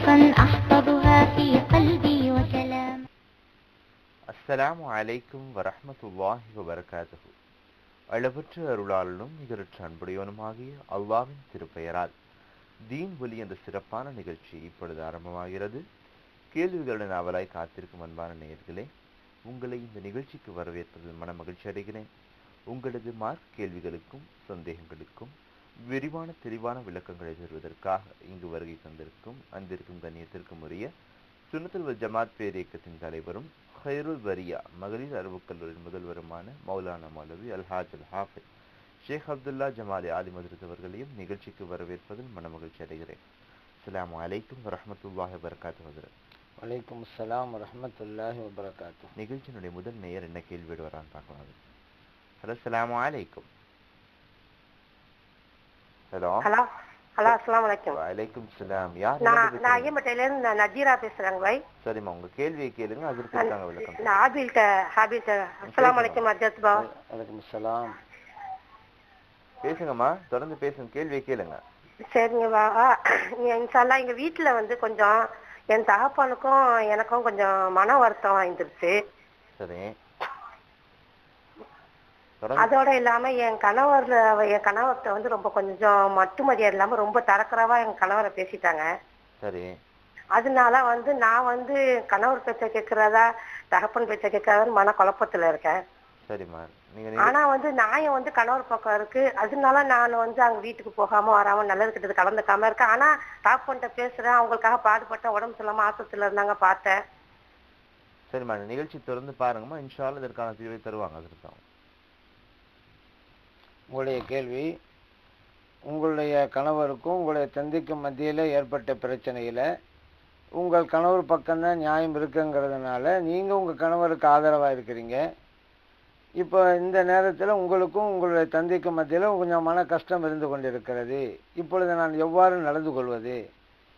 صحفا أحفظها في قلبي وكلام அஸ்ஸலாமு அலைக்கும் வரஹ்மத்துல்லாஹி வபரகாத்துஹு அளவற்ற அருளாளனும் நிகரற்ற அன்புடையவனுமாகிய அல்லாவின் திருப்பெயரால் தீன் ஒலி என்ற சிறப்பான நிகழ்ச்சி இப்பொழுது ஆரம்பமாகிறது கேள்விகளுடன் அவலாய் காத்திருக்கும் அன்பான நேயர்களே உங்களை இந்த நிகழ்ச்சிக்கு வரவேற்பதில் மன மகிழ்ச்சி அடைகிறேன் உங்களது மார்க் கேள்விகளுக்கும் சந்தேகங்களுக்கும் விரிவான தெளிவான விளக்கங்களை தருவதற்காக இங்கு வருகை தந்திருக்கும் அன்பிற்கும் கண்ணியத்திற்கும் உரிய சுன்னத்துல் வல் ஜமாத் பேர் இயக்கத்தின் தலைவரும் ஹைருல் வரியா மகளிர் அறிவுக் கல்லூரியின் முதல்வருமான மௌலானா மௌலவி அல்ஹாஜ் அல் ஹாஃபித் ஷேக் அப்துல்லா ஜமாலி ஆலி மதுரத் அவர்களையும் நிகழ்ச்சிக்கு வரவேற்பதில் மனமகிழ்ச்சி அடைகிறேன். அஸ்ஸலாமு அலைக்கும் வரஹ்மத்துல்லாஹி வபரகாத்து ஹஜரத் வலைக்கும் அஸ்ஸலாம் வரஹ்மத்துல்லாஹி வபரகாத்து. நிகழ்ச்சியினுடைய முதல் நேயர் என்ன கேள்வியோடு வரான்னு பார்க்கலாம். ஹலோ அஸ்ஸலாமு அலைக்கும். ஹலோ ஹலோ ஹலோ அஸ்லாம் வலைக்கம் வலைக்கும் சலாம் யார் நான் நான்? ஐயம்பட்டையில இருந்து நான் நஜீரா பேசுறேங்க பாய் சரிம்மா உங்க கேள்வியை கேளுங்க அதற்கு இருக்காங்க விளக்கம் நான் ஆபில்கிட்ட ஹாபில்கிட்ட அஸ்லாம் வலைக்கம் அஜத் பா வலைக்கும் அஸ்ஸலாம். பேசுங்கம்மா தொடர்ந்து பேசுங்க கேள்வியை கேளுங்க. சரிங்க பா இன்ஷால்லா எங்க வீட்டுல வந்து கொஞ்சம் என் தகப்பனுக்கும் எனக்கும் கொஞ்சம் மன வருத்தம் வாங்கிருச்சு சரி. அதோட இல்லாம என் கணவர் என் கணவர்கிட்ட வந்து ரொம்ப கொஞ்சம் மட்டு மரியாதை இல்லாம ரொம்ப தரக்குறவா என் கணவரை பேசிட்டாங்க. சரி. அதனால வந்து நான் வந்து கணவர் பேச்ச கேட்கறதா தகப்பன் பேச்ச கேட்கறதா மன குழப்பத்துல இருக்கேன். சரிம்மா. ஆனா வந்து நியாயம் வந்து கணவர் பக்கம் இருக்கு. அதனால நான் வந்து அவங்க வீட்டுக்கு போகாம வராம நல்லது கெட்டது கலந்துக்காம இருக்கேன். ஆனா தகப்பன்கிட்ட பேசுறேன். அவங்களுக்காக பாடுபட்ட உடம்பு சொல்லாம ஆஸ்பத்திரியில இருந்தாங்க பார்த்தேன். சரிம்மா நிகழ்ச்சி தொடர்ந்து பாருங்கம்மா. இன்ஷால்ல இதற்கான தீர்வை தருவாங்க அதற்கு உங்களுடைய கேள்வி உங்களுடைய கணவருக்கும் உங்களுடைய தந்தைக்கும் மத்தியில் ஏற்பட்ட பிரச்சனையில் உங்கள் கணவர் பக்கம்தான் நியாயம் இருக்குங்கிறதுனால நீங்கள் உங்கள் கணவருக்கு ஆதரவாக இருக்கிறீங்க. இப்போ இந்த நேரத்தில் உங்களுக்கும் உங்களுடைய தந்தைக்கும் மத்தியில் கொஞ்சம் மன கஷ்டம் இருந்து கொண்டிருக்கிறது. இப்பொழுது நான் எவ்வாறு நடந்து கொள்வது?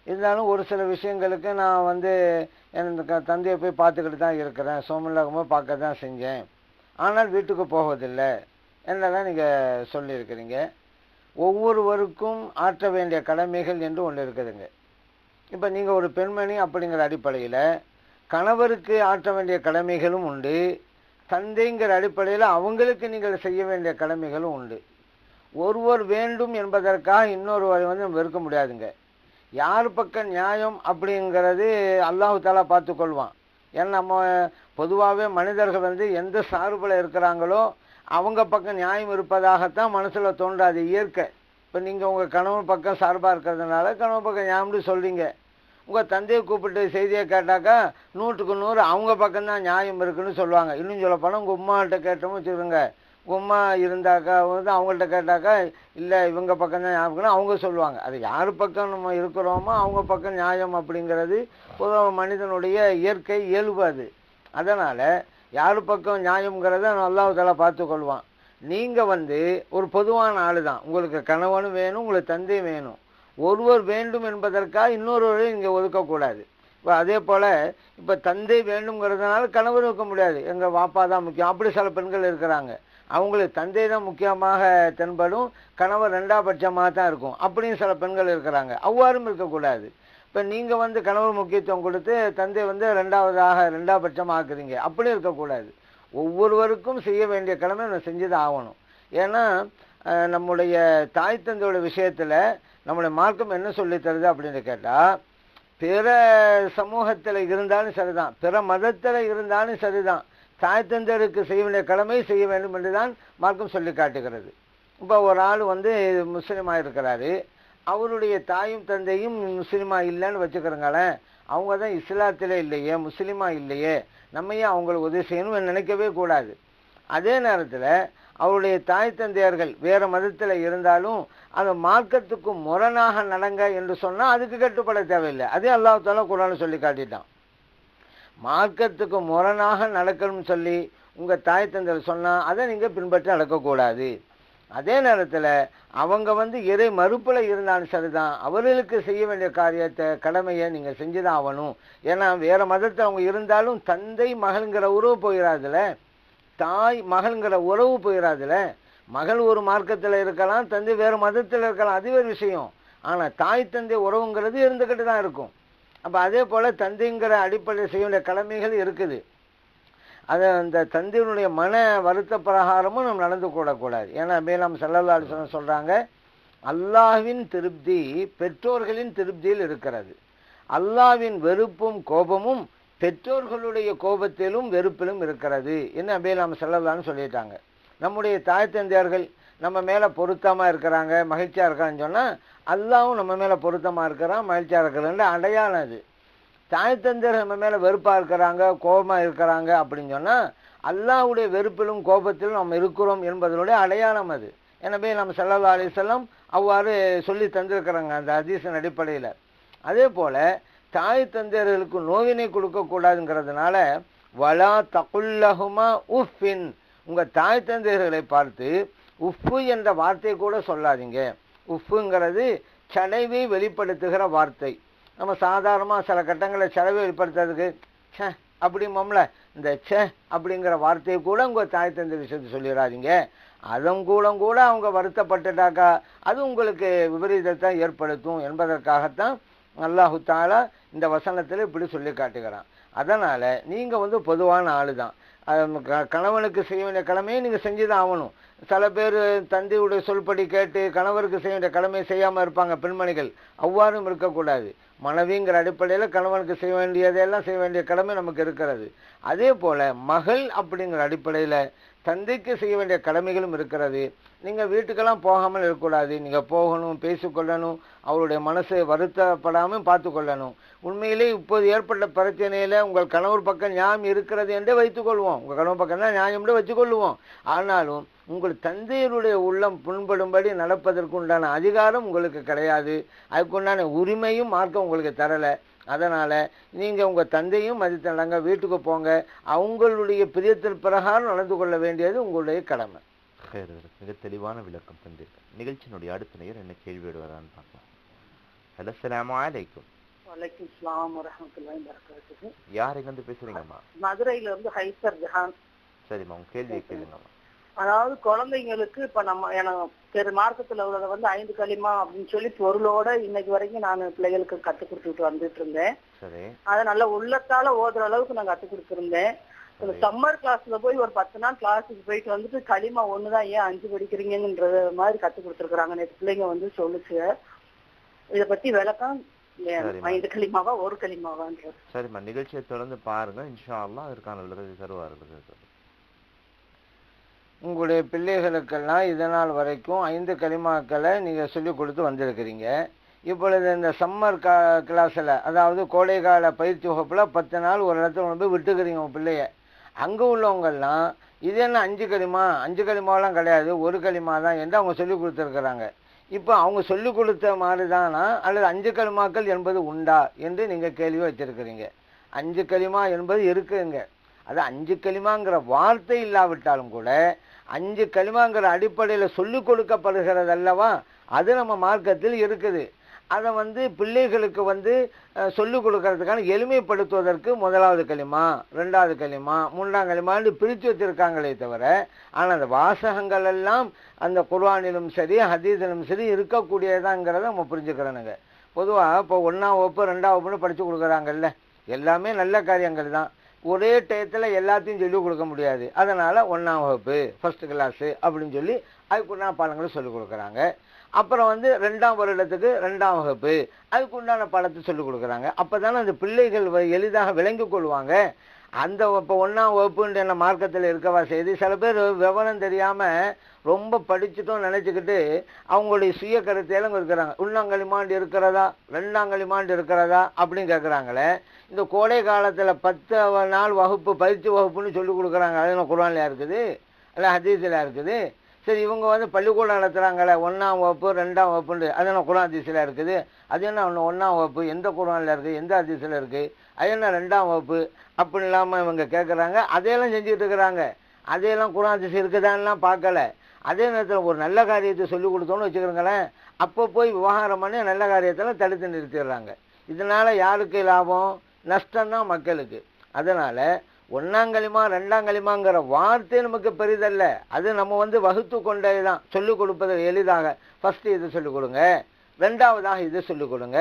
இருந்தாலும் ஒரு சில விஷயங்களுக்கு நான் வந்து எனது க- தந்தையை போய் பார்த்துக்கிட்டு தான் இருக்கிறேன். சோமலாகமாக பார்க்க தான் செஞ்சேன். ஆனால் வீட்டுக்கு போவதில்லை. என்னதான் நீங்கள் சொல்லியிருக்கிறீங்க. ஒவ்வொருவருக்கும் ஆற்ற வேண்டிய கடமைகள் என்று ஒன்று இருக்குதுங்க. இப்போ நீங்கள் ஒரு பெண்மணி அப்படிங்கிற அடிப்படையில் கணவருக்கு ஆற்ற வேண்டிய கடமைகளும் உண்டு. தந்தைங்கிற அடிப்படையில் அவங்களுக்கு நீங்கள் செய்ய வேண்டிய கடமைகளும் உண்டு. ஒருவர் வேண்டும் என்பதற்காக இன்னொருவரை வந்து நம்ம வெறுக்க முடியாதுங்க. யார் பக்கம் நியாயம் அப்படிங்கிறது அல்லாஹு தாலா பார்த்துக்கொள்வான். ஏன்னா நம்ம பொதுவாகவே மனிதர்கள் வந்து எந்த சார்பில் இருக்கிறாங்களோ அவங்க பக்கம் நியாயம் இருப்பதாகத்தான் மனசில் தோன்றாது இயற்கை. இப்போ நீங்கள் உங்கள் கணவன் பக்கம் சார்பாக இருக்கிறதுனால கணவன் பக்கம் ஞாபகம் சொல்கிறீங்க உங்கள் தந்தையை கூப்பிட்டு செய்தியை கேட்டாக்கா நூற்றுக்கு நூறு அவங்க பக்கம்தான் நியாயம் இருக்குன்னு சொல்லுவாங்க. இன்னும் சொல்லப்போனால் உங்கள் உமாகிட்ட கேட்டோம்னு வச்சுருங்க உமா இருந்தாக்கா வந்து அவங்கள்ட்ட கேட்டாக்கா இல்லை இவங்க பக்கம் தான் அவங்க சொல்லுவாங்க. அது யார் பக்கம் நம்ம இருக்கிறோமோ அவங்க பக்கம் நியாயம் அப்படிங்கிறது பொதுவாக மனிதனுடைய இயற்கை இயல்பு அது. அதனால் யார் பக்கம் நியாயங்கிறத அல்லாஹ் தலா பார்த்து கொள்வான் நீங்கள் வந்து ஒரு பொதுவான ஆள் தான் உங்களுக்கு கணவனும் வேணும் உங்களுக்கு தந்தை வேணும். ஒருவர் வேண்டும் என்பதற்காக இன்னொருவரை இங்கே ஒதுக்கக்கூடாது. இப்போ அதே போல் இப்போ தந்தை வேண்டுங்கிறதுனால கணவர் இருக்க முடியாது. எங்கள் வாப்பா தான் முக்கியம். அப்படி சில பெண்கள் இருக்கிறாங்க. அவங்களுக்கு தந்தை தான் முக்கியமாக தென்படும். கணவர் ரெண்டாபட்சமாக தான் இருக்கும். அப்படியும் சில பெண்கள் இருக்கிறாங்க. அவ்வாறும் இருக்கக்கூடாது. இப்போ நீங்கள் வந்து கணவர் முக்கியத்துவம் கொடுத்து தந்தை வந்து ரெண்டாவதாக ரெண்டா பட்சமாக ஆக்குறீங்க. அப்படி இருக்கக்கூடாது. ஒவ்வொருவருக்கும் செய்ய வேண்டிய கடமை நம்ம செஞ்சு தான் ஆகணும். ஏன்னா நம்முடைய தாய் தந்தையோட விஷயத்தில் நம்முடைய மார்க்கம் என்ன சொல்லித் தருது அப்படின்னு கேட்டால் பிற சமூகத்தில் இருந்தாலும் சரிதான். பிற மதத்தில் இருந்தாலும் சரிதான். தாய் தந்தையருக்கு செய்ய வேண்டிய கடமை செய்ய வேண்டும் என்று தான் மார்க்கம் சொல்லி காட்டுகிறது. இப்போ ஒரு ஆள் வந்து முஸ்லீமாக இருக்கிறாரு அவருடைய தாயும் தந்தையும் முஸ்லீமா இல்லைன்னு வச்சுக்கிறோங்களேன் அவங்க தான் இஸ்லாத்தில் இல்லையே முஸ்லீமா இல்லையே நம்ம ஏன் அவங்களுக்கு உதவி செய்யணும்னு நினைக்கவே கூடாது. அதே நேரத்தில் அவருடைய தாய் தந்தையர்கள் வேறு மதத்தில் இருந்தாலும் அந்த மார்க்கத்துக்கு முரணாக நடங்க என்று சொன்னால் அதுக்கு கட்டுப்பட தேவையில்லை. அதே அல்லாஹ் தாலா குரான் சொல்லி காட்டிட்டான். மார்க்கத்துக்கு முரணாக நடக்கணும்னு சொல்லி உங்கள் தாய் தந்தையர் சொன்னால் அதை நீங்கள் பின்பற்றி நடக்கக்கூடாது. அதே நேரத்தில் அவங்க வந்து இறை மறுப்பில் இருந்தாலும் சரிதான். அவர்களுக்கு செய்ய வேண்டிய காரியத்தை கடமையை நீங்கள் செஞ்சு தான் ஆகணும். ஏன்னா வேறு மதத்தில் அவங்க இருந்தாலும் தந்தை மகள்ங்கிற உறவு போயிடாதுல தாய் மகள்ங்கிற உறவு போயிடாதுல மகள் ஒரு மார்க்கத்தில் இருக்கலாம் தந்தை வேறு மதத்தில் இருக்கலாம் அது ஒரு விஷயம். ஆனால் தாய் தந்தை உறவுங்கிறது இருந்துக்கிட்டு தான் இருக்கும். அப்போ அதே போல் தந்தைங்கிற அடிப்படையில் செய்ய வேண்டிய கடமைகள் இருக்குது. அது அந்த தந்தையினுடைய மன வருத்த பிரகாரமும் நம்ம நடந்து கூடக்கூடாது. ஏன்னா மேலாம் செல்லல்லா சொல்கிறாங்க அல்லாஹ்வின் திருப்தி பெற்றோர்களின் திருப்தியில் இருக்கிறது. அல்லாஹ்வின் வெறுப்பும் கோபமும் பெற்றோர்களுடைய கோபத்திலும் வெறுப்பிலும் இருக்கிறது. என்ன அபேலாம் செல்லலான்னு சொல்லிட்டாங்க. நம்முடைய தாய் தந்தையர்கள் நம்ம மேலே பொருத்தமாக இருக்கிறாங்க மகிழ்ச்சியாக இருக்கான்னு சொன்னால் அல்லாவும் நம்ம மேலே பொருத்தமாக இருக்கிறான் மகிழ்ச்சியாக இருக்கிறான்னு அடையாளம் அது. தாய் தந்தையர் நம்ம மேலே வெறுப்பாக இருக்கிறாங்க கோபமாக இருக்கிறாங்க அப்படின்னு சொன்னால் அல்லாவுடைய வெறுப்பிலும் கோபத்திலும் நம்ம இருக்கிறோம் என்பதனுடைய அடையாளம் அது. எனவே நம்ம சல்லல்லா அலிசல்லாம் அவ்வாறு சொல்லி தந்திருக்கிறாங்க அந்த அதிசன் அடிப்படையில். அதே போல் தாய் தந்தையர்களுக்கு நோவினை கொடுக்கக்கூடாதுங்கிறதுனால வலா தகுல்லஹுமா உஃபின் உங்கள் தாய் தந்தையர்களை பார்த்து உஃப்பு என்ற வார்த்தை கூட சொல்லாதீங்க. உஃப்புங்கிறது சடைவை வெளிப்படுத்துகிற வார்த்தை. நம்ம சாதாரணமாக சில கட்டங்களில் செலவேற்படுத்துறதுக்கு வெளிப்படுத்துறதுக்கு ச்சே அப்படிம்போம்ல இந்த ச்சே அப்படிங்கிற வார்த்தையை கூட உங்கள் தாய் தந்தை விஷயத்தை சொல்லிடாதீங்க அதன் கூட கூட அவங்க வருத்தப்பட்டுட்டாக்கா அது உங்களுக்கு விபரீதத்தை ஏற்படுத்தும் என்பதற்காகத்தான் அல்லாஹு தாலா இந்த வசனத்தில் இப்படி சொல்லி காட்டுகிறான். அதனால் நீங்கள் வந்து பொதுவான ஆள் தான் அது க- கணவனுக்கு செய்ய வேண்டிய கடமையை நீங்கள் செஞ்சு தான் ஆகணும். சில பேர் தந்தையுடைய சொல்படி கேட்டு கணவருக்கு செய்ய வேண்டிய கடமையை செய்யாமல் இருப்பாங்க பெண்மணிகள். அவ்வாறும் இருக்கக்கூடாது. மனைவிங்கிற அடிப்படையில் கணவனுக்கு செய்ய வேண்டியதையெல்லாம் செய்ய வேண்டிய கடமை நமக்கு இருக்கிறது. அதே போல் மகள் அப்படிங்கிற அடிப்படையில் தந்தைக்கு செய்ய வேண்டிய கடமைகளும் இருக்கிறது. நீங்கள் வீட்டுக்கெல்லாம் போகாமல் இருக்கக்கூடாது. நீங்கள் போகணும் பேசிக்கொள்ளணும் அவருடைய மனசை வருத்தப்படாமல் பார்த்துக்கொள்ளணும். உண்மையிலே இப்போது ஏற்பட்ட பிரச்சனையில் உங்கள் கணவர் பக்கம் நியாயம் இருக்கிறது என்றே வைத்துக்கொள்வோம். உங்கள் கணவர் பக்கம் தான் நியாயம் வச்சுக்கொள்வோம் ஆனாலும் உங்கள் தந்தையருடைய உள்ளம் புண்படும்படி நடப்பதற்கு உண்டான அதிகாரம் உங்களுக்கு கிடையாது. அதுக்குண்டான உரிமையும் மார்க்கம் உங்களுக்கு தரலை. அதனால் நீங்கள் உங்கள் தந்தையும் மதித்து நடங்க வீட்டுக்கு போங்க. அவங்களுடைய பிரியத்தின் பிரகாரம் நடந்து கொள்ள வேண்டியது உங்களுடைய கடமை. மிக தெளிவான விளக்கம் தந்தீர்கள். நிகழ்ச்சியினுடைய அடுத்த நேயர் என்ன கேள்வி விடுவதான்னு பார்க்கலாம். ஹலோ அஸ்ஸலாமு அலைக்கும் வலைக்கும் இஸ்லாம் வரமத்துல்லாஹி வரகாத்துஹு யார் எங்கேருந்து பேசுறீங்கம்மா? மதுரையில இருந்து ஹைசர் ஜஹான். சரிம்மா உங்க கேள்வியை கேளுங்கம்மா. அதாவது குழந்தைங்களுக்கு இப்ப நம்ம எனக்கு பெரு மார்க்கத்துல உள்ளத வந்து ஐந்து களிமா அப்படின்னு சொல்லி பொருளோட இன்னைக்கு வரைக்கும் நான் பிள்ளைகளுக்கு கத்து கொடுத்துட்டு வந்துட்டு இருந்தேன். அதை நல்ல உள்ளத்தால ஓதுற அளவுக்கு நான் கத்து கொடுத்துருந்தேன். சரி. சம்மர் கிளாஸ்ல போய் ஒரு பத்து நாள் கிளாஸுக்கு போயிட்டு வந்துட்டு களிமா ஒண்ணுதான் ஏன் அஞ்சு படிக்கிறீங்கன்றது மாதிரி கத்து கொடுத்துருக்காங்க நேற்று பிள்ளைங்க வந்து சொல்லுச்சு. இத பத்தி விளக்கம். ஐந்து களிமாவா ஒரு களிமாவான்றது. சரிம்மா. நிகழ்ச்சியை தொடர்ந்து பாருங்க. இன்ஷா அல்லாஹ் அதற்கான நல்லது தருவார்கள். உங்களுடைய பிள்ளைகளுக்கெல்லாம் இதனால் வரைக்கும் ஐந்து களிமாக்களை நீங்கள் சொல்லிக் கொடுத்து வந்திருக்கிறீங்க. இப்பொழுது இந்த சம்மர் கா கிளாஸில் அதாவது கோடைக்கால பயிற்சி வகுப்பில் பத்து நாள் ஒரு இடத்துல கொண்டு போய் விட்டுக்கிறீங்க உங்கள் பிள்ளைய. அங்கே உள்ளவங்கெல்லாம் இது என்ன அஞ்சு களிமா? அஞ்சு களிமாவெல்லாம் கிடையாது ஒரு களிமா தான் என்று அவங்க சொல்லிக் கொடுத்துருக்குறாங்க. இப்போ அவங்க சொல்லிக் கொடுத்த மாதிரி தானா அல்லது அஞ்சு களிமாக்கள் என்பது உண்டா என்று நீங்கள் கேள்வி வச்சுருக்கிறீங்க அஞ்சு களிமா என்பது இருக்குங்க. அது அஞ்சு களிமாங்கிற வார்த்தை இல்லாவிட்டாலும் கூட அஞ்சு களிமாங்கிற அடிப்படையில் சொல்லிக் கொடுக்கப்படுகிறது அல்லவா அது நம்ம மார்க்கத்தில் இருக்குது. அதை வந்து பிள்ளைகளுக்கு வந்து சொல்லிக் கொடுக்கறதுக்கான எளிமைப்படுத்துவதற்கு முதலாவது களிமா ரெண்டாவது களிமா மூன்றாம் களிமான்னு பிரித்து வச்சுருக்காங்களே தவிர ஆனால் அந்த வாசகங்கள் எல்லாம் அந்த குர்வானிலும் சரி ஹதீதிலும் சரி இருக்கக்கூடியதாங்கிறத நம்ம புரிஞ்சுக்கிறோனுங்க. பொதுவாக இப்போ ஒன்றாம் வகுப்பு ரெண்டாம் வகுப்புன்னு படித்து கொடுக்குறாங்கல்ல. எல்லாமே நல்ல காரியங்கள் தான். ஒரே டயத்தில் எல்லாத்தையும் சொல்லிக் கொடுக்க முடியாது. அதனால் ஒன்றாம் வகுப்பு ஃபஸ்ட்டு கிளாஸு அப்படின்னு சொல்லி அதுக்குண்டான பாடங்களை சொல்லிக் கொடுக்குறாங்க. அப்புறம் வந்து ரெண்டாம் வருடத்துக்கு ரெண்டாம் வகுப்பு அதுக்குண்டான பாடத்தை சொல்லிக் கொடுக்குறாங்க. அப்போ தானே அந்த பிள்ளைகள் வ- எளிதாக விளங்கி கொள்வாங்க. அந்த இப்போ ஒன்றாம் வகுப்புன்ற மார்க்கத்தில் இருக்கவா செய்து சில பேர் விவரம் தெரியாமல் ரொம்ப படிச்சுட்டோம் நினச்சிக்கிட்டு அவங்களுடைய சுய கருத்தையெல்லாம் இருக்கிறாங்க உள்ளாங்களிமாண்டு இருக்கிறதா? ரெண்டாங்களிமாண்டு இருக்கிறதா? அப்படின்னு கேட்குறாங்களே இந்த கோடை காலத்தில் பத்து நாள் வகுப்பு பயிற்சி வகுப்புன்னு சொல்லி கொடுக்குறாங்க. அது என்ன குரான்லையா இருக்குது? இல்லை ஹதீஸில் இருக்குது? சரி இவங்க வந்து பள்ளிக்கூடம் நடத்துகிறாங்களே ஒன்றாம் வகுப்பு ரெண்டாம் வகுப்புன்னு அது என்ன குரான் ஹதீஸில் இருக்குது? அது என்ன ஒன்று ஒன்றாம் வகுப்பு எந்த குரானில் இருக்குது எந்த ஹதீஸில் இருக்குது அது என்ன ரெண்டாம் வகுப்பு? அப்படி இல்லாமல் இவங்க கேட்குறாங்க அதையெல்லாம் செஞ்சுட்டு இருக்கிறாங்க. அதையெல்லாம் குரான் ஹதீஸ் இருக்குதான்லாம் பார்க்கல. அதே நேரத்தில் ஒரு நல்ல காரியத்தை சொல்லி கொடுத்தோன்னு வச்சுக்கிறோங்களேன் அப்போ போய் விவகாரம் பண்ணி நல்ல காரியத்தெல்லாம் தடுத்து நிறுத்திடுறாங்க. இதனால் யாருக்கு லாபம்? நஷ்டம்தான் மக்களுக்கு. அதனால் ஒன்னாங்களிமா ரெண்டாங்களிமாங்கிற வார்த்தை நமக்கு பெரிதல்ல. அது நம்ம வந்து வகுத்து கொண்டே தான் சொல்லிக் கொடுப்பது எளிதாக. ஃபஸ்ட்டு இதை சொல்லிக் கொடுங்க. ரெண்டாவதாக இதை சொல்லிக் கொடுங்க.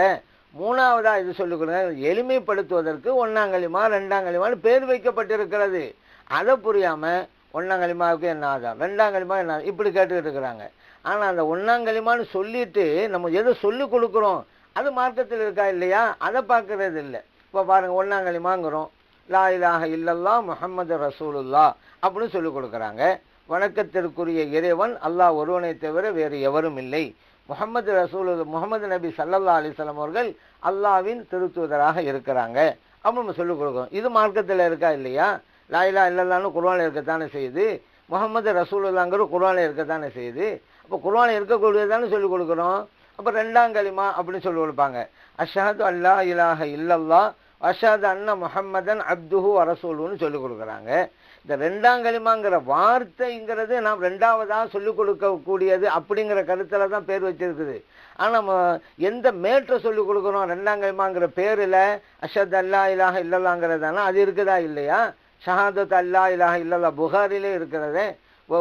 மூணாவதாக இது சொல்லிக் கொடுங்க. எளிமைப்படுத்துவதற்கு ஒன்னாங்கலிமா ரெண்டாங்கலிமான்னு பேர் வைக்கப்பட்டிருக்கிறது. அதை புரியாமல் புரியாம ஒன்னாங்கலிமாவுக்கு என்ன ஆதாரம்? ரெண்டாங்கலிமா என்ன இப்படி கேட்டுக்கிட்டு இருக்கிறாங்க. ஆனால் அந்த ஒன்னாங்கலிமான்னு சொல்லிட்டு நம்ம எதை சொல்லிக் கொடுக்குறோம்? அது மார்க்கத்தில் இருக்கா இல்லையா? அதை பார்க்கறது இல்லை. இப்போ பாருங்க ஒன்னாங்கலிமாங்கிறோம் லா இலாக இல்லல்லா முகமது ரசூலுல்லா அப்படின்னு சொல்லிக் கொடுக்குறாங்க. வணக்கத்திற்குரிய இறைவன் அல்லாஹ் ஒருவனை தவிர வேறு எவரும் இல்லை. முகமது ரசூல் முகமது நபி சல்லல்லா அலிஸ்லாம் அவர்கள் அல்லாவின் திருத்துவதராக இருக்கிறாங்க. அப்படின்னு நம்ம சொல்லிக் கொடுக்குறோம். இது மார்க்கத்தில் இருக்கா இல்லையா? லாயிலா இல்லல்லான்னு குர்வானில் இருக்கத்தானே செய்யுது. முகமது ரசூலுல்லாங்கிற குர்வானில் இருக்கத்தானே செய்யுது. அப்போ குர்வானில் இருக்கக்கூடியதானே சொல்லிக் கொடுக்குறோம். அப்போ ரெண்டாம் கலிமா அப்படின்னு சொல்லி கொடுப்பாங்க. அஷாது அல்லா இலாஹ இல்லல்லா அஷாது அண்ணா முஹம்மதன் அப்துஹு அரசூலுன்னு சொல்லிக் கொடுக்குறாங்க. இந்த ரெண்டாம் கலிமாங்கிற வார்த்தைங்கிறது நாம் ரெண்டாவதாக சொல்லிக் கொடுக்கக்கூடியது அப்படிங்கிற கருத்தில் தான் பேர் வச்சிருக்குது. ஆனால் நம்ம எந்த மேற்றை சொல்லிக் கொடுக்குறோம் ரெண்டாம் கலிமாங்கிற பேரில் அஷத் அல்லா இலாக இல்லல்லாங்கிறதானா? அது இருக்குதா இல்லையா? ஷஹாதத் அல்லா இலாஹ இல்லல்லா புகாரிலே இருக்கிறதே.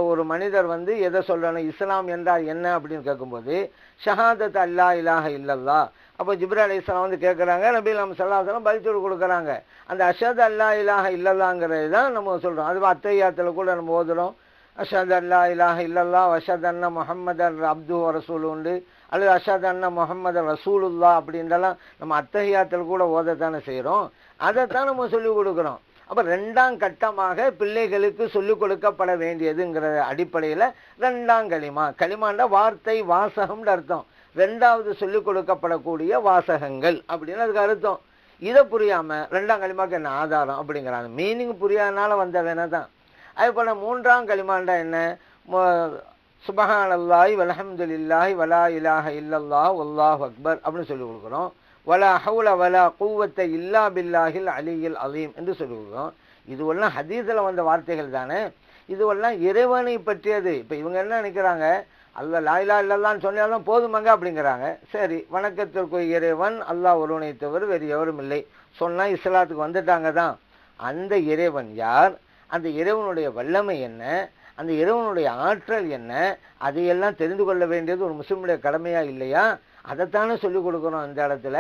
ஒரு மனிதர் வந்து எதை சொல்லணும்? இஸ்லாம் என்றால் என்ன அப்படின்னு கேட்கும்போது ஷஹாதத் அல்லா இலாஹ இல்லல்லா அப்போ ஜிப்ரா அலி இஸ்லாம் வந்து கேட்குறாங்க நபி நம்ம சல்லாஹலம் பதில் கொடுக்குறாங்க. அந்த அஷத் அல்லா இலாஹ இல்லல்லாங்கிறது தான் நம்ம சொல்கிறோம் அது அத்தையாத்தில் கூட நம்ம ஓதுறோம். அஷத் அல்லா இலாஹ இல்லல்லா அஷத் அண்ணா முஹம்மது அப்து ரசூல் உண்டு. அல்லது அஷத் அண்ணா முஹம்மது ரசூலுல்லா அப்படின்றலாம் நம்ம அத்தகையாத்தில் கூட ஓதத்தானே செய்கிறோம் அதைத்தான் நம்ம சொல்லிக் கொடுக்குறோம். அப்போ ரெண்டாம் கட்டமாக பிள்ளைகளுக்கு சொல்லிக் கொடுக்கப்பட வேண்டியதுங்கிற அடிப்படையில் ரெண்டாம் களிமா. களிமாண்ட வார்த்தை வாசகம்னு அர்த்தம். ரெண்டாவது சொல்லிக் கொடுக்கப்படக்கூடிய வாசகங்கள் அப்படின்னு அதுக்கு அர்த்தம். இதை புரியாமல் ரெண்டாம் களிமாக்கு என்ன ஆதாரம் அப்படிங்கிறாங்க. மீனிங் புரியாதனால வந்த வேணா தான் அதே போல் மூன்றாம் களிமாண்டா என்ன? சுபஹான் அல்லாஹி வலஹம்துலில்லாஹி வலா இலாஹ இல்லல்லா உல்லாஹ் அக்பர் அப்படின்னு சொல்லி கொடுக்குறோம். வலா ஹவுல வலா கூவத்தை இல்லா பில்லாஹில் அலியில் அலீம் என்று சொல்லுவோம். இதுவெல்லாம் ஹதீஸில் வந்த வார்த்தைகள் தானே. இதுவெல்லாம் இறைவனை பற்றியது. இப்போ இவங்க என்ன நினைக்கிறாங்க? அல்ல லாயிலா இல்லல்லான்னு சொன்னாலும் போதுமாங்க அப்படிங்கிறாங்க. சரி வணக்கத்திற்கு இறைவன் அல்லாஹ் ஒருவனை தவிர வேறு எவரும் இல்லை. சொன்னால் இஸ்லாத்துக்கு வந்துட்டாங்க தான். அந்த இறைவன் யார்? அந்த இறைவனுடைய வல்லமை என்ன? அந்த இறைவனுடைய ஆற்றல் என்ன? அதையெல்லாம் தெரிந்து கொள்ள வேண்டியது ஒரு முஸ்லிமுடைய கடமையாக இல்லையா? அதைத்தானே சொல்லிக் கொடுக்குறோம் இந்த இடத்துல.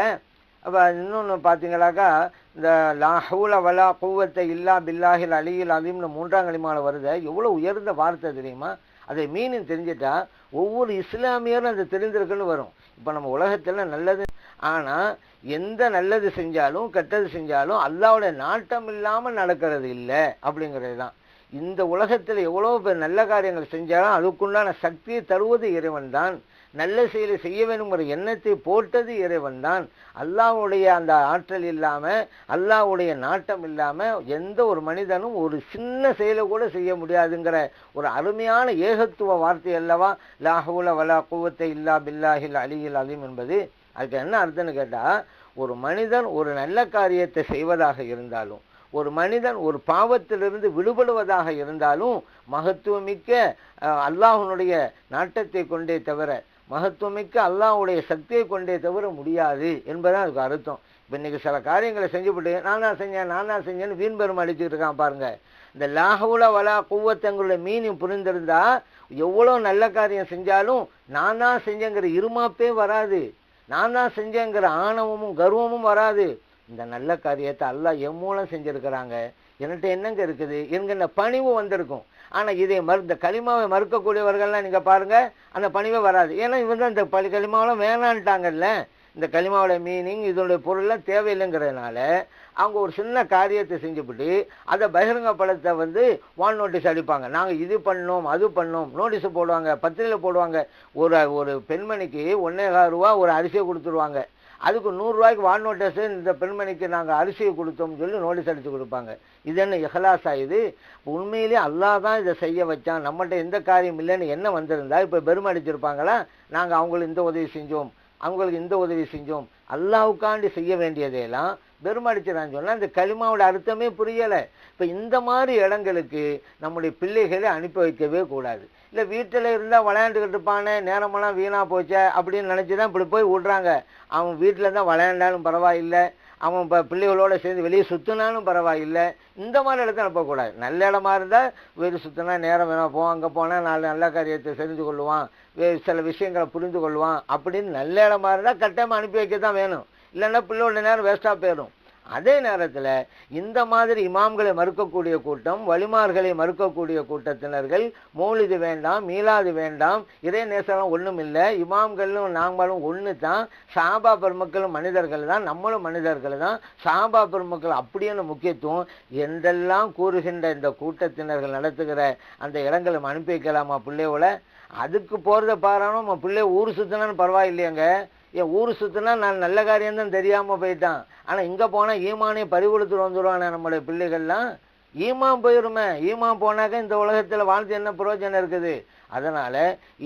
அப்போ இன்னொன்று பார்த்தீங்களாக்கா இந்த லா ஹவுல வலா கூவத்தை இல்லா பில்லாஹில் அலியில் அலீம்னு மூன்றாம் களிமால வருது. எவ்வளோ உயர்ந்த வார்த்தை தெரியுமா? அதை மீனிங் தெரிஞ்சிட்டா ஒவ்வொரு இஸ்லாமியரும் அது தெரிந்திருக்குன்னு வரும். இப்போ நம்ம உலகத்தில் நல்லது ஆனால் எந்த நல்லது செஞ்சாலும் கெட்டது செஞ்சாலும் அல்லாவுடைய நாட்டம் இல்லாமல் நடக்கிறது இல்லை அப்படிங்கிறது தான். இந்த உலகத்தில் எவ்வளோ பேர் நல்ல காரியங்கள் செஞ்சாலும் அதுக்குண்டான சக்தியை தருவது இறைவன் தான். நல்ல செயலை செய்ய வேணுங்கிற எண்ணத்தை போட்டது இறைவன் தான் அல்லாஹ்வுடைய அந்த ஆற்றல் இல்லாமல் அல்லாஹ்வுடைய நாட்டம் இல்லாமல் எந்த ஒரு மனிதனும் ஒரு சின்ன செயலை கூட செய்ய முடியாதுங்கிற ஒரு அருமையான ஏகத்துவ வார்த்தை அல்லவா? லாஹுல வலா குவத்தை இல்லா பில்லாஹில் அலியில் அலிம் என்பது. அதுக்கு என்ன அர்த்தம்னு கேட்டால் ஒரு மனிதன் ஒரு நல்ல காரியத்தை செய்வதாக இருந்தாலும் ஒரு மனிதன் ஒரு பாவத்திலிருந்து விடுபடுவதாக இருந்தாலும் மகத்துவமிக்க அல்லாஹனுடைய நாட்டத்தை கொண்டே தவிர மகத்துவமிக்க அல்லாவுடைய சக்தியை கொண்டே தவிர முடியாது என்பதான் அதுக்கு அர்த்தம். இப்போ இன்னைக்கு சில காரியங்களை செஞ்சுவிட்டு நான் தான் செஞ்சேன் நான் தான் செஞ்சேன்னு வீண் பெருமை அடிச்சுட்டு இருக்கான் பாருங்கள் இந்த லாகவுல வலா குவத்தங்களுடைய மீனிங் புரிந்திருந்தா எவ்வளோ நல்ல காரியம் செஞ்சாலும் நான் தான் செஞ்சேங்கிற இருமாப்பே வராது. நான் தான் செஞ்சேங்கிற ஆணவமும் கர்வமும் வராது. இந்த நல்ல காரியத்தை அல்லாஹ் என் மூலம் என்கிட்ட என்னங்க இருக்குது? என்கிற பணிவு வந்திருக்கும். ஆனால் இதை மறு இந்த களிமாவை மறுக்கக்கூடியவர்கள்லாம் நீங்கள் பாருங்கள் அந்த பணிவே வராது. ஏன்னா இவங்க தான் இந்த பழி களிமாவெலாம் வேணான்ட்டாங்கல்ல. இந்த களிமாவோட மீனிங் இதனுடைய பொருள்லாம் தேவையில்லைங்கிறதுனால அவங்க ஒரு சின்ன காரியத்தை செஞ்சுவிட்டு அதை பகிரங்க படத்தை வந்து வான் நோட்டீஸ் அடிப்பாங்க. நாங்கள் இது பண்ணோம் அது பண்ணோம் நோட்டீஸ் போடுவாங்க பத்திரிகையில் போடுவாங்க. ஒரு ஒரு பெண்மணிக்கு ஒன்றே ரூபா ஒரு அரிசியை கொடுத்துருவாங்க. அதுக்கு நூறுரூவாய்க்கு வான் நோட்டீஸ் இந்த பெண்மணிக்கு நாங்கள் அரிசியை கொடுத்தோம்னு சொல்லி நோட்டீஸ் அடித்து கொடுப்பாங்க. இது என்ன இஹலாசா இது உண்மையிலேயே அல்லாஹ் தான் இதை செய்ய வச்சான். நம்மகிட்ட எந்த காரியம் இல்லைன்னு என்ன வந்திருந்தா இப்போ பெருமை அடிச்சிருப்பாங்களா? நாங்கள் அவங்களுக்கு இந்த உதவி செஞ்சோம். அவங்களுக்கு இந்த உதவி செஞ்சோம். அல்லாவுக்காண்டி செய்ய வேண்டியதையெல்லாம் பெருமடிச்சிடான்னு சொன்னால் இந்த களிமாவோட அர்த்தமே புரியலை. இப்போ இந்த மாதிரி இடங்களுக்கு நம்முடைய பிள்ளைகளை அனுப்பி வைக்கவே கூடாது. இல்லை வீட்டில் இருந்தால் விளையாண்டுக்கிட்டு இருப்பானே நேரமெல்லாம் வீணாக போச்சே அப்படின்னு நினச்சி தான் இப்படி போய் விட்றாங்க. அவன் வீட்டில் தான் விளையாண்டாலும் பரவாயில்லை. அவன் இப்போ பிள்ளைகளோடு சேர்ந்து வெளியே சுற்றினாலும் பரவாயில்லை. இந்த மாதிரி இடத்த அனுப்பக்கூடாது நல்ல இடமா இருந்தால் வெளியே சுற்றினா நேரம் வேணால் போவோம் அங்கே போனால் நாலு நல்ல காரியத்தை தெரிந்து கொள்ளுவான். வே சில விஷயங்களை புரிந்து கொள்வான் அப்படின்னு நல்ல இடமா இருந்தால் கட்டாயமாக அனுப்பி வைக்க தான் வேணும். இல்லைன்னா பிள்ளையோட நேரம் வேஸ்ட்டாக போயிடும். அதே நேரத்தில் இந்த மாதிரி இமாம்களை மறுக்கக்கூடிய கூட்டம் வலிமார்களை மறுக்கக்கூடிய கூட்டத்தினர்கள் மௌலிது வேண்டாம் மீளாது வேண்டாம் இதே நேசம் ஒன்றும் இல்லை இமாம்களும் நாங்களும் ஒன்று தான் சாபா பெருமக்களும் மனிதர்கள் தான் நம்மளும் மனிதர்கள் தான் சாபா பெருமக்கள் அப்படின்னு முக்கியத்துவம் என்றெல்லாம் கூறுகின்ற இந்த கூட்டத்தினர்கள் நடத்துகிற அந்த இடங்களை அனுப்பி வைக்கலாமா பிள்ளையோட அதுக்கு போகிறத பாரானோ நம்ம பிள்ளை ஊர் சுற்றினான்னு பரவாயில்லையாங்க. என் ஊர் சுற்றினா நான் நல்ல காரியம்தான் தெரியாமல் போயிட்டான். ஆனால் இங்கே போனால் ஈமானே பறிகொடுத்துட்டு வந்துடுவானே நம்மளுடைய பிள்ளைகள்லாம். ஈமான் போயிருமே. ஈமான் போனாக்க இந்த உலகத்தில் வாழ்த்து என்ன பிரயோஜனம் இருக்குது? அதனால்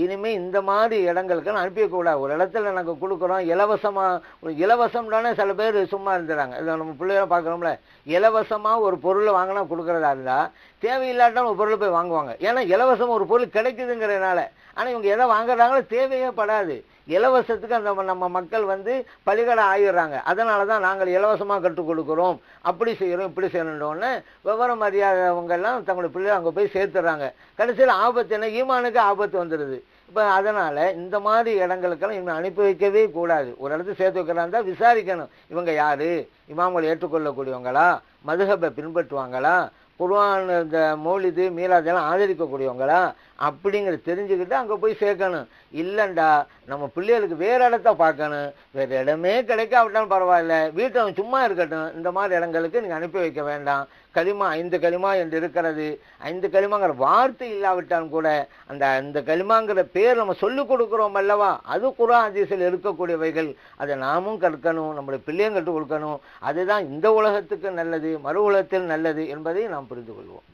இனிமேல் இந்த மாதிரி இடங்களுக்கு அனுப்பிக்கூடாது ஒரு இடத்துல நாங்கள் கொடுக்குறோம் இலவசமாக இலவசம்னானே சில பேர் சும்மா இருந்துறாங்க. இதை நம்ம பிள்ளைகளை பார்க்குறோம்ல. இலவசமாக ஒரு பொருளை வாங்கினா கொடுக்குறதா இருந்தால் தேவையில்லாட்டாலும் ஒரு பொருளை போய் வாங்குவாங்க. ஏன்னா இலவசம் ஒரு பொருள் கிடைக்குதுங்கிறதுனால. ஆனால் இவங்க எதை வாங்குறாங்களோ தேவையே படாது. இலவசத்துக்கு அந்த நம்ம மக்கள் வந்து பலிகடை ஆயிடுறாங்க. அதனால தான் நாங்கள் இலவசமாக கற்றுக் கொடுக்குறோம். அப்படி செய்கிறோம் இப்படி செய்யணுன்னு விவரம் அறியாதவங்க எல்லாம் தங்களுடைய பிள்ளைகள் அங்கே போய் சேர்த்துறாங்க. கடைசியில் ஆபத்து என்ன? ஈமானுக்கு ஆபத்து வந்துடுது இப்போ அதனால் இந்த மாதிரி இடங்களுக்கெல்லாம் இவங்க அனுப்பி வைக்கவே கூடாது. ஒரு இடத்துல சேர்த்து வைக்கிறாந்தா விசாரிக்கணும். இவங்க யார்? இமாம்களை ஏற்றுக்கொள்ளக்கூடியவங்களா? மதுகபை பின்பற்றுவாங்களா? குர்வான் இந்த மௌலிது மீலாதெல்லாம் ஆதரிக்கக்கூடியவங்களா? அப்படிங்கிறத தெரிஞ்சுக்கிட்டு அங்கே போய் சேர்க்கணும். இல்லைண்டா நம்ம பிள்ளைகளுக்கு வேறு இடத்த பார்க்கணும். வேறு இடமே கிடைக்காவிட்டாலும் பரவாயில்ல. வீட்டை சும்மா இருக்கட்டும். இந்த மாதிரி இடங்களுக்கு நீங்கள் அனுப்பி வைக்க வேண்டாம். களிமா ஐந்து களிமா என்று இருக்கிறது. ஐந்து களிமாங்கிற வார்த்தை இல்லாவிட்டாலும் கூட அந்த அந்த களிமாங்கிற பேர் நம்ம சொல்லிக் கொடுக்குறோம் அல்லவா? அது குரான் ஹதீஸில் இருக்கக்கூடியவைகள். அதை நாமும் கற்கணும் நம்முடைய பிள்ளையும் கற்றுக் கொடுக்கணும். அதுதான் இந்த உலகத்துக்கு நல்லது மறு உலகத்தில் நல்லது என்பதை நாம் புரிந்து கொள்வோம்.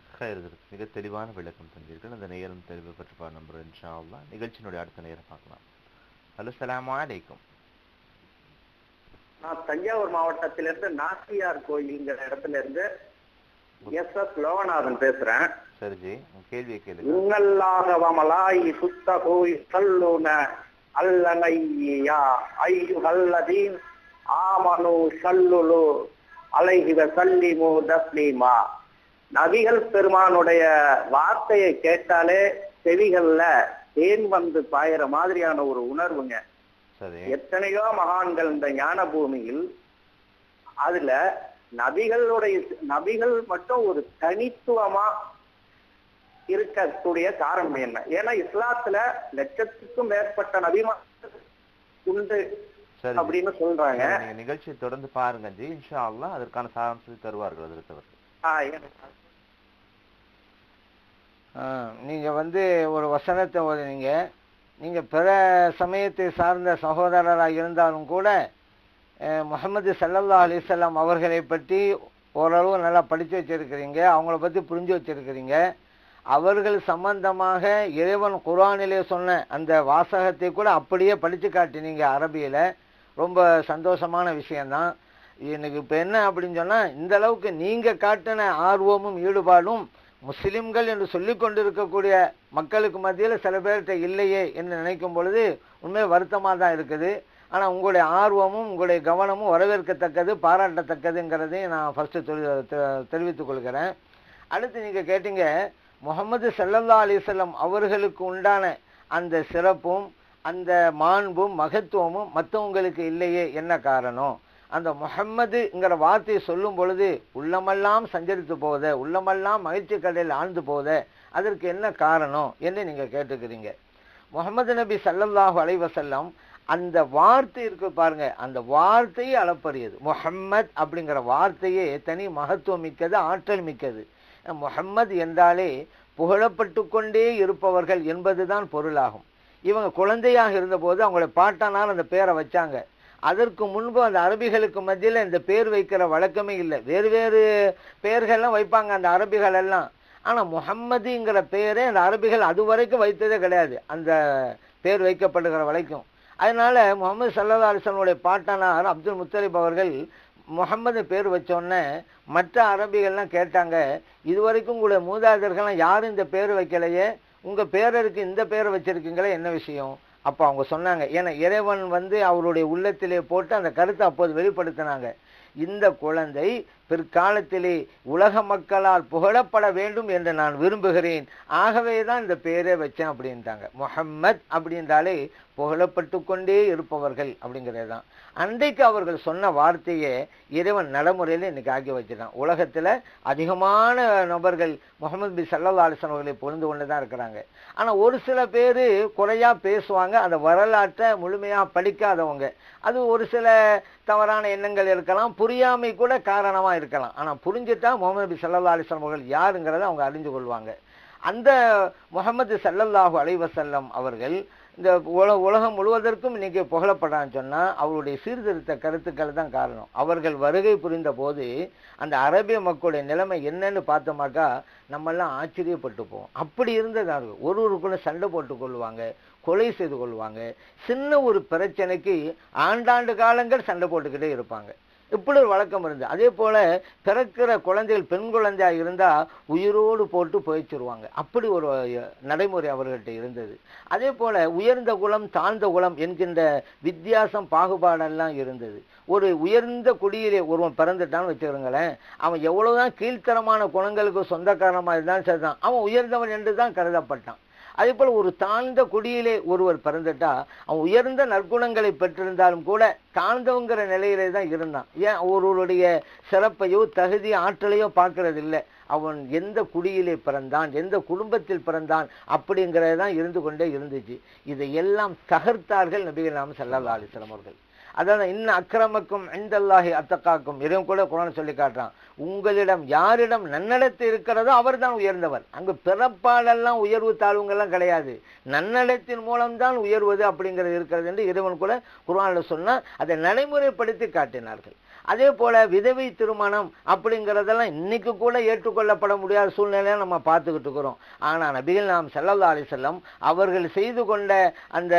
மிக தெளிவான விளக்கம் தந்தீர்கள். அந்த நேரம் தெளிவு பெற்று நம்புறேன் இன்ஷா அல்லாஹ் நிகழ்ச்சியினுடைய அடுத்த நேரம் பார்க்கலாம். ஹலோ சலாம் அலைக்கும். நான் தஞ்சாவூர் மாவட்டத்திலிருந்து நாச்சியார் கோயில்ங்கிற இடத்துல இருந்து எஸ் எஸ் லோகநாதன் பேசுறேன். சரிஜி கேள்வியை கேளுங்க. இன்னல்லாக வமலாய் சுத்த கோய் சல்லுன அல்லனையா ஐயுஹல்லதீன் ஆமனு சல்லுலு அலைஹிவ சல்லிமு தஸ்லீமா. நபிகள் பெருமானுடைய வார்த்தையை கேட்டாலே செவிகள்ல தேன் வந்து பாயிற மாதிரியான ஒரு உணர்வுங்க. எத்தனையோ மகான்கள் இந்த ஞான பூமியில் அதுல நபிகளுடைய நபிகள் மட்டும் ஒரு தனித்துவமா இருக்கக்கூடிய காரணம் என்ன? ஏன்னா இஸ்லாத்துல லட்சத்துக்கும் மேற்பட்ட நபிமா உண்டு அப்படின்னு சொல்றாங்க. நீங்க நிகழ்ச்சியை தொடர்ந்து பாருங்க ஜி. இன்ஷா அல்லாஹ் அதற்கான சாராம்சத்தை தருவார்கள் எனக்கு நீங்கள் வந்து ஒரு வசனத்தை ஓதுனீங்க. நீங்கள் பிற சமயத்தை சார்ந்த சகோதரராக இருந்தாலும் கூட முகமது முஹம்மது சல்லல்லா அலிசல்லாம் அவர்களை பற்றி ஓரளவு நல்லா படித்து வச்சுருக்கிறீங்க. அவங்கள பற்றி புரிஞ்சு வச்சிருக்கிறீங்க. அவர்கள் சம்பந்தமாக இறைவன் குரானிலே சொன்ன அந்த வாசகத்தை கூட அப்படியே படித்து காட்டினீங்க அரபியில். ரொம்ப சந்தோஷமான விஷயந்தான் எனக்கு இப்போ என்ன அப்படின்னு சொன்னால் இந்த அளவுக்கு நீங்கள் காட்டின ஆர்வமும் ஈடுபாடும் முஸ்லிம்கள் என்று சொல்லி கொண்டிருக்கக்கூடிய மக்களுக்கு மத்தியில் சில பேர்கிட்ட இல்லையே என்று நினைக்கும் பொழுது உண்மை வருத்தமாக தான் இருக்குது. ஆனால் உங்களுடைய ஆர்வமும் உங்களுடைய கவனமும் வரவேற்கத்தக்கது பாராட்டத்தக்கதுங்கிறதையும் நான் ஃபஸ்ட்டு தெரி தெரிவித்துக் கொள்கிறேன். அடுத்து நீங்கள் கேட்டீங்க முகமது சல்லல்லா அலிசல்லம் அவர்களுக்கு உண்டான அந்த சிறப்பும் அந்த மாண்பும் மகத்துவமும் மற்றவங்களுக்கு இல்லையே என்ன காரணம்? அந்த முஹம்மதுங்கிற வார்த்தையை சொல்லும் பொழுது உள்ளமெல்லாம் சஞ்சரித்து போகுதே உள்ளமெல்லாம் மகிழ்ச்சி கடையில் ஆழ்ந்து போகுதே அதற்கு என்ன காரணம் என்று நீங்கள் கேட்டுக்கிறீங்க. முகமது நபி சல்லல்லாஹு அலைவசல்லம் அந்த வார்த்தை இருக்கு பாருங்க அந்த வார்த்தையே அளப்பரியது. முஹம்மத் அப்படிங்கிற வார்த்தையே தனி மகத்துவம் மிக்கது ஆற்றல் மிக்கது. முஹம்மது என்றாலே புகழப்பட்டு கொண்டே இருப்பவர்கள் என்பதுதான் பொருளாகும். இவங்க குழந்தையாக இருந்தபோது அவங்கள பாட்டானால் அந்த பேரை வச்சாங்க. அதற்கு முன்பு அந்த அரபிகளுக்கு மத்தியில் இந்த பேர் வைக்கிற வழக்கமே இல்லை. வேறு வேறு பெயர்கள்லாம் வைப்பாங்க அந்த அரபிகள் எல்லாம். ஆனால் முகம்மதுங்கிற பெயரே அந்த அரபிகள் அது வரைக்கும் வைத்ததே கிடையாது. அந்த பேர் வைக்கப்படுகிற வரைக்கும். அதனால் முகமது சல்லா அலிஸ்லனுடைய பாட்டனார் அப்துல் முத்தலிப் அவர்கள் முகம்மது பேர் வச்சோடனே மற்ற அரபிகள்லாம் கேட்டாங்க இதுவரைக்கும் உங்களுடைய மூதாதர்கள்லாம் யாரும் இந்த பேர் வைக்கலையே? உங்கள் பேரருக்கு இந்த பேரை வச்சிருக்கீங்களே? என்ன விஷயம்? அப்போ அவங்க சொன்னாங்க ஏன்னா இறைவன் வந்து அவருடைய உள்ளத்திலே போட்டு அந்த கருத்தை அப்போது வெளிப்படுத்தினாங்க. இந்த குழந்தை பிற்காலத்திலே உலக மக்களால் புகழப்பட வேண்டும் என்று நான் விரும்புகிறேன். ஆகவே தான் இந்த பேரே வச்சேன் அப்படின்ட்டாங்க. முஹம்மத் அப்படின்றாலே புகழப்பட்டு கொண்டே இருப்பவர்கள் அப்படிங்கிறது தான். அன்றைக்கு அவர்கள் சொன்ன வார்த்தையை இறைவன் நடைமுறையில் இன்னைக்கு ஆக்கி வச்சுட்டான் உலகத்தில் அதிகமான நபர்கள் முகமது பி சல்லா அலிஸ்லாம் அவர்களை புரிந்து கொண்டு தான் இருக்கிறாங்க. ஆனால் ஒரு சில பேர் குறையாக பேசுவாங்க அந்த வரலாற்றை முழுமையாக படிக்காதவங்க. அது ஒரு சில தவறான எண்ணங்கள் இருக்கலாம் புரியாமை கூட காரணமாக இருக்கலாம் ஆனால் புரிஞ்சுட்டா முகமது நபி சல்லா அலிஸ்லாம் அவர்கள் யாருங்கிறத அவங்க அறிந்து கொள்வாங்க. அந்த முகமது சல்லல்லாஹு அலைவசல்லம் அவர்கள் இந்த உல உலகம் முழுவதற்கும் இன்னைக்கு புகழப்படான்னு சொன்னால் அவருடைய சீர்திருத்த கருத்துக்கள் தான் காரணம். அவர்கள் வருகை புரிந்த போது அந்த அரபிய மக்களுடைய நிலைமை என்னன்னு பார்த்தோமாக்கா நம்மெல்லாம் ஆச்சரியப்பட்டு போவோம் அப்படி இருந்தது ஒருவருக்குள்ளே சண்டை போட்டு கொள்வாங்க கொலை செய்து கொள்வாங்க. சின்ன ஒரு பிரச்சனைக்கு ஆண்டாண்டு காலங்கள் சண்டை போட்டுக்கிட்டே இருப்பாங்க. இப்படி ஒரு வழக்கம் இருந்தது. அதே போல் பிறக்கிற குழந்தைகள் பெண் குழந்தையா இருந்தால் உயிரோடு போட்டு புதைச்சிருவாங்க. அப்படி ஒரு நடைமுறை அவர்கள்ட்ட இருந்தது. அதே போல் உயர்ந்த குலம் தாழ்ந்த குலம் என்கின்ற வித்தியாசம் பாகுபாடெல்லாம் இருந்தது. ஒரு உயர்ந்த குடியிலே ஒருவன் பிறந்துட்டான்னு வச்சுக்கிறோங்களேன் அவன் எவ்வளோதான் கீழ்த்தரமான குணங்களுக்கு சொந்தக்காரமாக இருந்தாலும் சரிதான். அவன் உயர்ந்தவன் என்று தான் கருதப்பட்டான். அதே போல் ஒரு தாழ்ந்த குடியிலே ஒருவர் பிறந்துட்டா அவன் உயர்ந்த நற்குணங்களை பெற்றிருந்தாலும் கூட தாழ்ந்தவங்கிற நிலையிலே தான் இருந்தான். ஏன்? ஒருவருடைய சிறப்பையோ தகுதி ஆற்றலையோ பார்க்கறதில்லை. அவன் எந்த குடியிலே பிறந்தான் எந்த குடும்பத்தில் பிறந்தான் அப்படிங்கிறதான் இருந்து கொண்டே இருந்துச்சு. இதையெல்லாம் தகர்த்தார்கள் நபிகள் நாம் சல்லல்லா அலிஸ்லாம் அவர்கள். அதாவது இன்ன அக்கிரமக்கும் இந்தல்லாஹி அத்தக்காக்கும். இதையும் கூட குரான் சொல்லி காட்டுறான். உங்களிடம் யாரிடம் நன்னடத்து இருக்கிறதோ அவர்தான் உயர்ந்தவர். அங்கு பிறப்பாலெல்லாம் உயர்வு தாழ்வுங்கள்லாம் கிடையாது. நன்னடத்தின் மூலம்தான் உயர்வது அப்படிங்கிறது இருக்கிறது என்று இறைவன் கூட குரானில் சொன்னால் அதை நடைமுறைப்படுத்தி காட்டினார்கள். அதே போல் விதவை திருமணம் அப்படிங்கிறதெல்லாம் இன்றைக்கி கூட ஏற்றுக்கொள்ளப்பட முடியாத சூழ்நிலையை நம்ம பார்த்துக்கிட்டு இருக்கிறோம். ஆனால் நபிகள் நாம் செல்லல்லா அலிசல்லம் அவர்கள் செய்து கொண்ட அந்த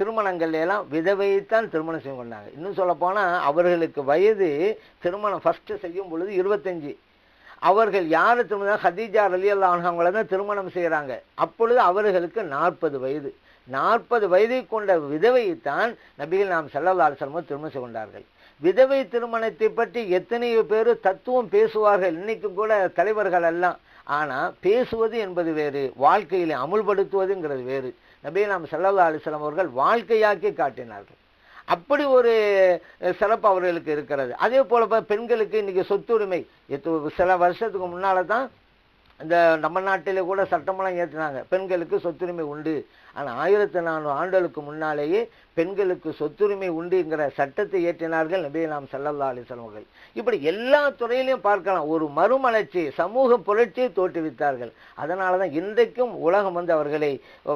திருமணங்கள் எல்லாம் விதவையைத்தான் திருமணம் செய்து கொண்டாங்க. இன்னும் சொல்லப்போனால் அவர்களுக்கு வயது திருமணம் ஃபஸ்ட்டு செய்யும் பொழுது இருபத்தஞ்சு. அவர்கள் யார் திருமணம்? ஹதீஜா அலி அல்லா தான் திருமணம் செய்கிறாங்க அப்பொழுது அவர்களுக்கு நாற்பது வயது. நாற்பது வயதை கொண்ட விதவையைத்தான் நபிகள் நாம் செல்லல்லா அலிசல்லமும் திருமணம் செய்து கொண்டார்கள். விதவை திருமணத்தை பற்றி எத்தனையோ பேர் தத்துவம் பேசுவார்கள். இன்றைக்கும் கூட தலைவர்கள் எல்லாம். ஆனால் பேசுவது என்பது வேறு. வாழ்க்கையில் அமுல்படுத்துவதுங்கிறது வேறு. நபி நாம் செல்லல்லா அலிஸ்லாம் அவர்கள் வாழ்க்கையாக்கி காட்டினார்கள். அப்படி ஒரு சிறப்பு அவர்களுக்கு இருக்கிறது. அதே போல் பெண்களுக்கு இன்றைக்கி சொத்துரிமை. சில வருஷத்துக்கு முன்னால் தான் இந்த நம்ம நாட்டிலே கூட சட்டமெல்லாம் ஏற்றினாங்க பெண்களுக்கு சொத்துரிமை உண்டு. ஆனால் ஆயிரத்தி நானூறு ஆண்டுகளுக்கு முன்னாலேயே பெண்களுக்கு சொத்துரிமை உண்டுங்கிற சட்டத்தை ஏற்றினார்கள் நபி நாம் சல்லல்லா அலிஸ்லாம் அவர்கள். இப்படி எல்லா துறையிலையும் பார்க்கலாம் ஒரு மறுமலர்ச்சி சமூக புரட்சியை தோற்றுவித்தார்கள். அதனால தான் இன்றைக்கும் உலகம் வந்து அவர்களை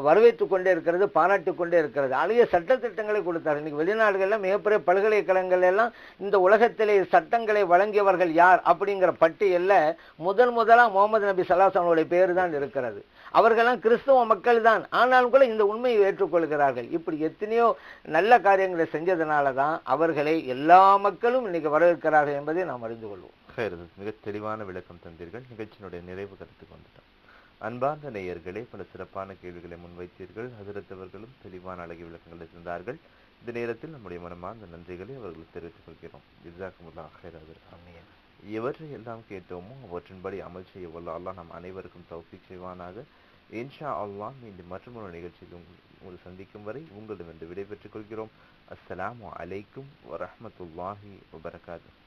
வரவேற்று கொண்டே இருக்கிறது பாராட்டி கொண்டே இருக்கிறது. அழகிய சட்டத்திட்டங்களை கொடுத்தார்கள். இன்னைக்கு வெளிநாடுகளில் மிகப்பெரிய பல்கலைக்கழகங்கள் எல்லாம் இந்த உலகத்திலே சட்டங்களை வழங்கியவர்கள் யார் அப்படிங்கிற பட்டியலில் முதன் முதலாக முகமது நபி சல்லாசனுடைய பேர் தான் இருக்கிறது. அவர்களெல்லாம் கிறிஸ்தவ மக்கள் தான் ஆனாலும் கூட இந்த உண்மையை ஏற்றுக்கொள்கிறார்கள். இப்படி எத்தனையோ நல்ல காரியங்களை செஞ்சதுனால தான் அவர்களை எல்லா மக்களும் இன்னைக்கு வரவேற்கிறார்கள் என்பதை நாம் அறிந்து கொள்வோம். மிக தெளிவான விளக்கம் தந்தீர்கள். நிகழ்ச்சியினுடைய நிறைவு கருத்துக்கு வந்துட்டோம். அன்பார்ந்த நேயர்களே பல சிறப்பான கேள்விகளை முன்வைத்தீர்கள். ஹசரத் அவர்களும் தெளிவான அழகிய விளக்கங்களை தந்தார்கள். இந்த நேரத்தில் நம்முடைய மனமார்ந்த நன்றிகளை அவர்களுக்கு தெரிவித்துக் கொள்கிறோம். ஜிசாக்குமுல்லா ஹைர் ஆமீன். எவற்றை எல்லாம் கேட்டோமோ அவற்றின்படி அமல் செய்ய வல்ல அல்லாஹ் நம் அனைவருக்கும் தௌஃபீக் செய்வானாக. இன்ஷா அல்லாஹ் மீண்டும் மற்றொரு நிகழ்ச்சியில் உங்கள் உங்களை சந்திக்கும் வரை உங்களிடமிருந்து விடைபெற்றுக் கொள்கிறோம். அஸ்ஸலாமு அலைக்கும் வரஹ்மத்துல்லாஹி வபரகாத்து